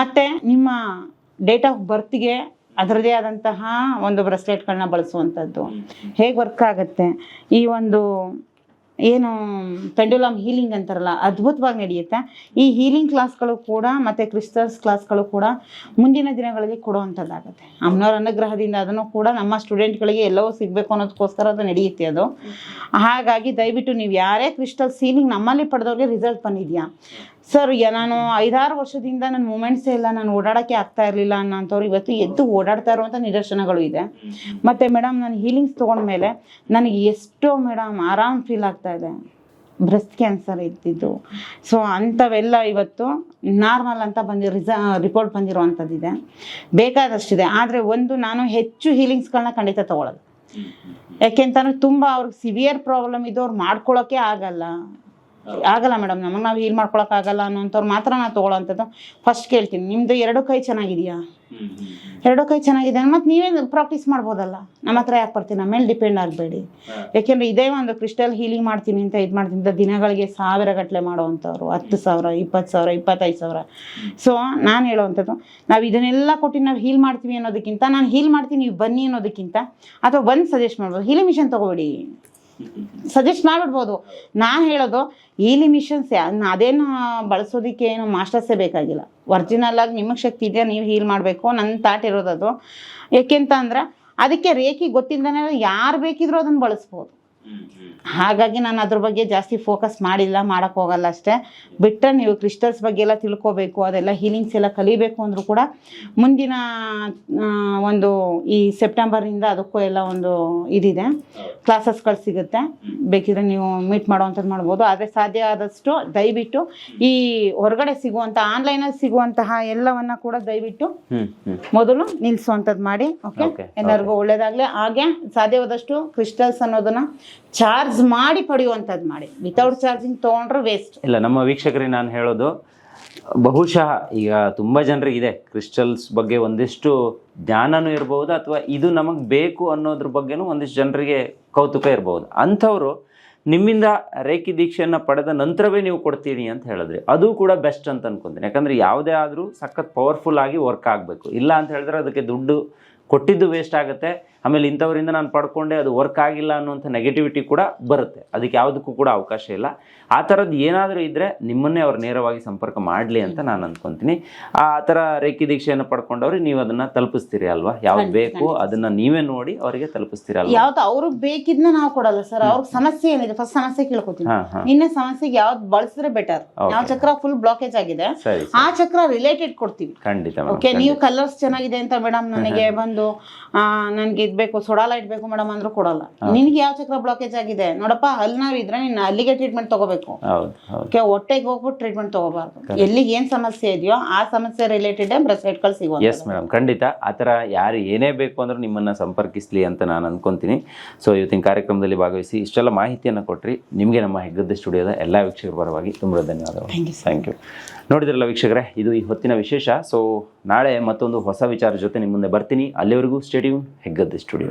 B: ಮತ್ತು ನಿಮ್ಮ ಡೇಟ್ ಆಫ್ ಬರ್ತ್ಗೆ ಅದರದೇ ಆದಂತಹ ಒಂದು ಬ್ರೆಸ್ಲೆಟ್ಗಳನ್ನ ಬಳಸುವಂಥದ್ದು. ಹೇಗೆ ವರ್ಕ್ ಆಗುತ್ತೆ? ಈ ಒಂದು ಏನು ಪೆಂಡುಲಮ್ ಹೀಲಿಂಗ್ ಅಂತಾರಲ್ಲ, ಅದ್ಭುತವಾಗಿ ನಡೆಯುತ್ತೆ. ಈ ಹೀಲಿಂಗ್ ಕ್ಲಾಸ್ಗಳು ಕೂಡ ಮತ್ತು ಕ್ರಿಸ್ಟಲ್ಸ್ ಕ್ಲಾಸ್ಗಳು ಕೂಡ ಮುಂದಿನ ದಿನಗಳಲ್ಲಿ ಕೊಡುವಂಥದ್ದಾಗುತ್ತೆ. ಅಮ್ಮನವ್ರ ಅನುಗ್ರಹದಿಂದ ಅದನ್ನು ಕೂಡ ನಮ್ಮ ಸ್ಟೂಡೆಂಟ್ಗಳಿಗೆ ಎಲ್ಲವೂ ಸಿಗಬೇಕು ಅನ್ನೋದಕ್ಕೋಸ್ಕರ ಅದು ನಡೆಯುತ್ತೆ ಅದು. ಹಾಗಾಗಿ ದಯವಿಟ್ಟು ನೀವು ಯಾರೇ ಕ್ರಿಸ್ಟಲ್ ಸೀಲಿಂಗ್ ನಮ್ಮಲ್ಲಿ ಪಡೆದವ್ರಿಗೆ ರಿಸಲ್ಟ್ ಬಂದಿದೆಯಾ ಸರ್ ನಾನು ಐದಾರು ವರ್ಷದಿಂದ ನನ್ನ ಮೂಮೆಂಟ್ಸೇ ಇಲ್ಲ ನಾನು ಓಡಾಡೋಕ್ಕೆ ಆಗ್ತಾ ಇರಲಿಲ್ಲ ಅನ್ನೋಂಥವ್ರು ಇವತ್ತು ಎದ್ದು ಓಡಾಡ್ತಾ ಇರುವಂಥ ನಿದರ್ಶನಗಳು ಇದೆ. ಮತ್ತು ಮೇಡಮ್ ನಾನು ಹೀಲಿಂಗ್ಸ್ ತೊಗೊಂಡ್ಮೇಲೆ ನನಗೆ ಎಷ್ಟೋ ಮೇಡಮ್ ಆರಾಮ್ ಫೀಲ್ ಆಗ್ತಾ ಇದೆ. ಬ್ರೆಸ್ಟ್ ಕ್ಯಾನ್ಸರ್ ಇದ್ದಿದ್ದು. ಸೊ ಅಂಥವೆಲ್ಲ ಇವತ್ತು ನಾರ್ಮಲ್ ಅಂತ ಬಂದಿ, ರಿಸ ರಿಪೋರ್ಟ್ ಬಂದಿರುವಂಥದ್ದಿದೆ ಬೇಕಾದಷ್ಟಿದೆ. ಆದರೆ ಒಂದು ನಾನು ಹೆಚ್ಚು ಹೀಲಿಂಗ್ಸ್ಗಳನ್ನ ಖಂಡಿತ ತೊಗೊಳ್ಳೋದು ಯಾಕೆಂತಂದ್ರೆ ತುಂಬ ಅವ್ರಿಗೆ ಸಿವಿಯರ್ ಪ್ರಾಬ್ಲಮ್ ಇದ್ದು ಅವ್ರು ಮಾಡ್ಕೊಳ್ಳೋಕೆ ಆಗಲ್ಲ. ಆಗಲ್ಲ ಮೇಡಮ್ ನಮಗೆ ನಾವು ಹೀಲ್ ಮಾಡ್ಕೊಳಕ್ಕಾಗಲ್ಲ ಅನ್ನೋಂಥವ್ರು ಮಾತ್ರ ನಾನು ತೊಗೊಳ್ಳೋಂಥದ್ದು ಫಸ್ಟ್ ಕೇಳ್ತೀನಿ ನಿಮ್ಮದು ಎರಡು ಕೈ ಚೆನ್ನಾಗಿದೆಯಾ? ಎರಡು ಕೈ ಚೆನ್ನಾಗಿದೆ ಮತ್ತು ನೀವೇ ಪ್ರಾಕ್ಟೀಸ್ ಮಾಡ್ಬೋದಲ್ಲ? ನಮ್ಮ ಹತ್ರ ಯಾಕೆ ಬರ್ತೀನಿ? ನಮ್ಮ ಮೇಲೆ ಡಿಪೆಂಡ್ ಆಗಬೇಡಿ. ಯಾಕೆಂದ್ರೆ ಇದೇ ಒಂದು ಕ್ರಿಸ್ಟಲ್ ಹೀಲಿಂಗ್ ಮಾಡ್ತೀನಿ ಅಂತ ಇದು ಮಾಡ್ತೀನಿ ಅಂತ ದಿನಗಳಿಗೆ ಸಾವಿರ ಗಟ್ಟಲೆ ಮಾಡೋವಂಥವ್ರು ಹತ್ತು ಸಾವಿರ ಇಪ್ಪತ್ತು ಸಾವಿರ ಇಪ್ಪತ್ತೈದು ಸಾವಿರ. ಸೊ ನಾನು ಹೇಳೋವಂಥದ್ದು ನಾವು ಇದನ್ನೆಲ್ಲ ಕೊಟ್ಟು ನಾವು ಹೀಲ್ ಮಾಡ್ತೀವಿ ಅನ್ನೋದಕ್ಕಿಂತ ನಾನು ಹೀಲ್ ಮಾಡ್ತೀನಿ ನೀವು ಬನ್ನಿ ಅನ್ನೋದಕ್ಕಿಂತ ಅಥವಾ ಬಂದು ಸಜೆಸ್ಟ್ ಮಾಡ್ಬೋದು. ಹೀಲಿಂಗ್ ಮಿಷನ್ ತೊಗೊಬೇಡಿ. ಸಜೆಸ್ಟ್ ಮಾಡಿಬಿಡ್ಬೋದು. ನಾನು ಹೇಳೋದು ಈಲಿ ಮಿಷನ್ಸ್ ಅದೇನು ಬಳಸೋದಕ್ಕೆ ಏನು ಮಾಸ್ಟರ್ಸೇ ಬೇಕಾಗಿಲ್ಲ. ಒರಿಜಿನಲ್ ಆಗಿ ನಿಮಗೆ ಶಕ್ತಿ ಇದೆಯಾ ನೀವು ಹೀಲ್ ಮಾಡಬೇಕು ನನ್ನ ತಾಟ್ ಇರೋದು ಅದು ಯಾಕೆಂತ ಅಂದ್ರೆ, ಅದಕ್ಕೆ ರೇಖಿ ಗೊತ್ತಿಲ್ಲದೇ ಯಾರು ಬೇಕಿದ್ರೂ ಅದನ್ನು ಬಳಸ್ಬೋದು. ಹಾಗಾಗಿ ನಾನು ಅದ್ರ ಬಗ್ಗೆ ಜಾಸ್ತಿ ಫೋಕಸ್ ಮಾಡಿಲ್ಲ ಮಾಡೋಕ್ಕೆ ಹೋಗಲ್ಲ ಅಷ್ಟೇ. ಬಿಟ್ಟರೆ ನೀವು ಕ್ರಿಸ್ಟಲ್ಸ್ ಬಗ್ಗೆ ಎಲ್ಲ ತಿಳ್ಕೊಬೇಕು ಅದೆಲ್ಲ ಹೀಲಿಂಗ್ಸ್ ಎಲ್ಲ ಕಲಿಬೇಕು ಅಂದರೂ ಕೂಡ ಮುಂದಿನ ಒಂದು ಈ ಸೆಪ್ಟೆಂಬರಿಂದ ಅದಕ್ಕೂ ಎಲ್ಲ ಒಂದು ಇದಿದೆ. ಕ್ಲಾಸಸ್ಗಳು ಸಿಗುತ್ತೆ. ಬೇಕಿದ್ರೆ ನೀವು ಮೀಟ್ ಮಾಡೋವಂಥದ್ದು ಮಾಡ್ಬೋದು. ಆದರೆ ಸಾಧ್ಯ ಆದಷ್ಟು ದಯವಿಟ್ಟು ಈ ಹೊರಗಡೆ ಸಿಗುವಂಥ ಆನ್ಲೈನಲ್ಲಿ ಸಿಗುವಂತಹ ಎಲ್ಲವನ್ನ ಕೂಡ ದಯವಿಟ್ಟು ಮೊದಲು ನಿಲ್ಲಿಸುವಂಥದ್ದು ಮಾಡಿ ಓಕೆ ಎಲ್ಲರಿಗೂ ಒಳ್ಳೇದಾಗಲಿ. ಹಾಗೆ ಸಾಧ್ಯವಾದಷ್ಟು ಕ್ರಿಸ್ಟಲ್ಸ್ ಅನ್ನೋದನ್ನ ಚಾರ್ಜ್ ಮಾಡಿ ಪಡೆಯುವಂಥದ್ದು ಮಾಡಿ. ವಿತೌಟ್ ಚಾರ್ಜಿಂಗ್ ತೊಗೊಂಡ್ರೆ ವೇಸ್ಟ್
A: ಇಲ್ಲ ನಮ್ಮ ವೀಕ್ಷಕರಿಗೆ ನಾನು ಹೇಳೋದು ಬಹುಶಃ ಈಗ ತುಂಬ ಇದೆ ಕ್ರಿಸ್ಟಲ್ಸ್ ಬಗ್ಗೆ ಒಂದಿಷ್ಟು ಜ್ಞಾನನೂ ಇರಬಹುದು ಅಥವಾ ಇದು ನಮಗೆ ಬೇಕು ಅನ್ನೋದ್ರ ಬಗ್ಗೆನೂ ಒಂದಿಷ್ಟು ಜನರಿಗೆ ಕೌತುಕ ಇರಬಹುದು ಅಂಥವ್ರು ನಿಮ್ಮಿಂದ ರೇಖಿ ದೀಕ್ಷೆಯನ್ನು ಪಡೆದ ನಂತರವೇ ನೀವು ಕೊಡ್ತೀನಿ ಅಂತ ಹೇಳಿದ್ರಿ ಅದು ಕೂಡ ಬೆಸ್ಟ್ ಅಂತ ಅನ್ಕೊಂತೀನಿ. ಯಾಕಂದರೆ ಯಾವುದೇ ಆದರೂ ಸಖತ್ ಪವರ್ಫುಲ್ ಆಗಿ ವರ್ಕ್ ಆಗಬೇಕು. ಇಲ್ಲ ಅಂತ ಹೇಳಿದ್ರೆ ಅದಕ್ಕೆ ದುಡ್ಡು ಕೊಟ್ಟಿದ್ದು ವೇಸ್ಟ್ ಆಗುತ್ತೆ. ಆಮೇಲೆ ಇಂಥವರಿಂದ ನಾನು ಪಡ್ಕೊಂಡೆ ಅದು ವರ್ಕ್ ಆಗಿಲ್ಲ ಅನ್ನುವಂಥ ನೆಗೆಟಿವಿಟಿ ಕೂಡ ಬರುತ್ತೆ. ಅದಕ್ಕೆ ಯಾವುದಕ್ಕೂ ಕೂಡ ಅವಕಾಶ ಇಲ್ಲ. ಆ ಥರದ್ದು ಏನಾದರೂ ಇದ್ದರೆ ನಿಮ್ಮನ್ನೇ ಅವ್ರು ನೇರವಾಗಿ ಸಂಪರ್ಕ ಮಾಡಲಿ ಅಂತ ನಾನು ಅಂದ್ಕೊತೀನಿ ಆ ಥರ ರೇಖಿ ದೀಕ್ಷೆಯನ್ನು ಪಡ್ಕೊಂಡವ್ರಿಗೆ ನೀವು ಅದನ್ನು ತಲುಪಿಸ್ತೀರಿ ಅಲ್ವಾ? ಯಾವ್ದು ಬೇಕು ಅದನ್ನು ನೀವೇ ನೋಡಿ ಅವರಿಗೆ ತಲುಪಿಸ್ತೀರಿ ಅಲ್ವಾ?
B: ಯಾವ್ದು ಅವ್ರಿಗೆ ಬೇಕಿದ್ನ ನಾವು ಕೊಡಲ್ಲ ಸರ್. ಅವ್ರಿಗೆ ಸಮಸ್ಯೆ ಏನಿದೆ ಫಸ್ಟ್ ಸಮಸ್ಯೆ ಕೇಳ್ಕೊತೀನಿ. ನಿನ್ನೆ ಸಮಸ್ಯೆಗೆ ಯಾವ್ದು ಬಳಸಿದ್ರೆ ಬೆಟರ್ ಯಾವ ಚಕ್ರ ಫುಲ್ ಬ್ಲಾಕೇಜ್ ಆಗಿದೆ. ಆ ಚಕ್ರ ರಿಲೇಟೆಡ್ ಕೊಡ್ತೀವಿ.
A: ಖಂಡಿತ
B: ಓಕೆ ನೀವು ಕಲರ್ಸ್ ಚೆನ್ನಾಗಿದೆ ಅಂತ ಮೇಡಮ್ ನನಗೆ ಬಂದು ನನಗೆ ಇದು ಬೇಕು ಸೊಡಾಲ ಇಡ್ಬೇಕು ಮೇಡಮ್ ಅಂದ್ರೂ ಕೊಡಲ್ಲ. ನಿನ್ಗೆ ಯಾವ ಚಕ್ರ ಬ್ಲಾಕೇಜ್ ಆಗಿದೆ? ನೋಡಪ್ಪ ಅಲ್ಲಿ ನಾವು ಇದ್ರೆ ನೀನು ಅಲ್ಲಿಗೆ ಟ್ರೀಟ್ಮೆಂಟ್ ತಗೋಬೇಕು. ಹೊಟ್ಟೆಗೆ ಹೋಗ್ಬಿಟ್ಟು ಟ್ರೀಟ್ಮೆಂಟ್ ತಗೋಬಾರ್ದು. ಎಲ್ಲಿಗೆ ಏನು ಸಮಸ್ಯೆ ಇದೆಯೋ ಆ ಸಮಸ್ಯೆ ರಿಲೇಟೆಡ್ ಬ್ರೆಸ್ಲೆಟ್ಗಳು ಸಿಗೋ
A: ಎಸ್ ಮೇಡಮ್ ಖಂಡಿತ. ಆ ಥರ ಯಾರು ಏನೇ ಬೇಕು ಅಂದ್ರೆ ನಿಮ್ಮನ್ನು ಸಂಪರ್ಕಿಸಲಿ ಅಂತ ನಾನು ಅನ್ಕೊಂತೀನಿ. ಸೊ ಇವತ್ತಿನ ಕಾರ್ಯಕ್ರಮದಲ್ಲಿ ಭಾಗವಹಿಸಿ ಇಷ್ಟೆಲ್ಲ ಮಾಹಿತಿಯನ್ನು ಕೊಟ್ರಿ. ನಿಮಗೆ ನಮ್ಮ ಹೆಗ್ಗದ್ದೆ ಸ್ಟುಡಿಯೋದ ಎಲ್ಲ ವೀಕ್ಷಕರ ಪರವಾಗಿ ತುಂಬ ಧನ್ಯವಾದಗಳು. ಥ್ಯಾಂಕ್ ಯು ನೋಡಿದ್ರಲ್ಲ ವೀಕ್ಷಕರೇ, ಇದು ಈ ಹೊತ್ತಿನ ವಿಶೇಷ. ಸೊ ನಾಳೆ ಮತ್ತೊಂದು ಹೊಸ ವಿಚಾರ ಜೊತೆ ನಿಮ್ಮ ಮುಂದೆ ಬರ್ತೀನಿ. ಅಲ್ಲಿವರೆಗೂ ಸ್ಟೇಡಿಯಂ ಹೆಗ್ಗದ್ದೆ ಸ್ಟುಡಿಯೋ